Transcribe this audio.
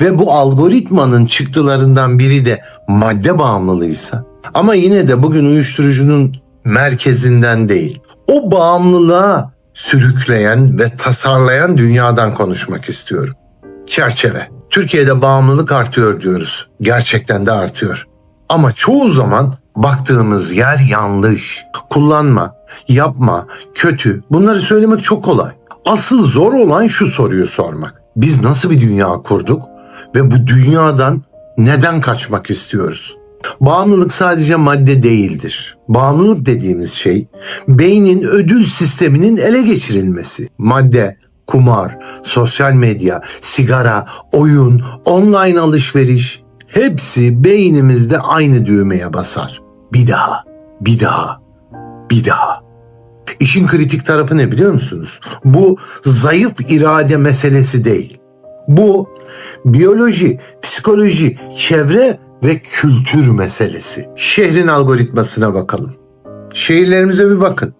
ve bu algoritmanın çıktılarından biri de madde bağımlılığıysa ama yine de bugün uyuşturucunun merkezinden değil, o bağımlılığa sürükleyen ve tasarlayan dünyadan konuşmak istiyorum. Çerçeve. Türkiye'de bağımlılık artıyor diyoruz. Gerçekten de artıyor. Ama çoğu zaman baktığımız yer yanlış. Kullanma, yapma, kötü. Bunları söylemek çok kolay. Asıl zor olan şu soruyu sormak. Biz nasıl bir dünya kurduk ve bu dünyadan neden kaçmak istiyoruz? Bağımlılık sadece madde değildir. Bağımlılık dediğimiz şey beynin ödül sisteminin ele geçirilmesi. Madde, kumar, sosyal medya, sigara, oyun, online alışveriş hepsi beynimizde aynı düğmeye basar. Bir daha, bir daha, bir daha. İşin kritik tarafı ne biliyor musunuz? Bu zayıf irade meselesi değil. Bu biyoloji, psikoloji, çevre ve kültür meselesi. Şehrin algoritmasına bakalım. Şehirlerimize bir bakın.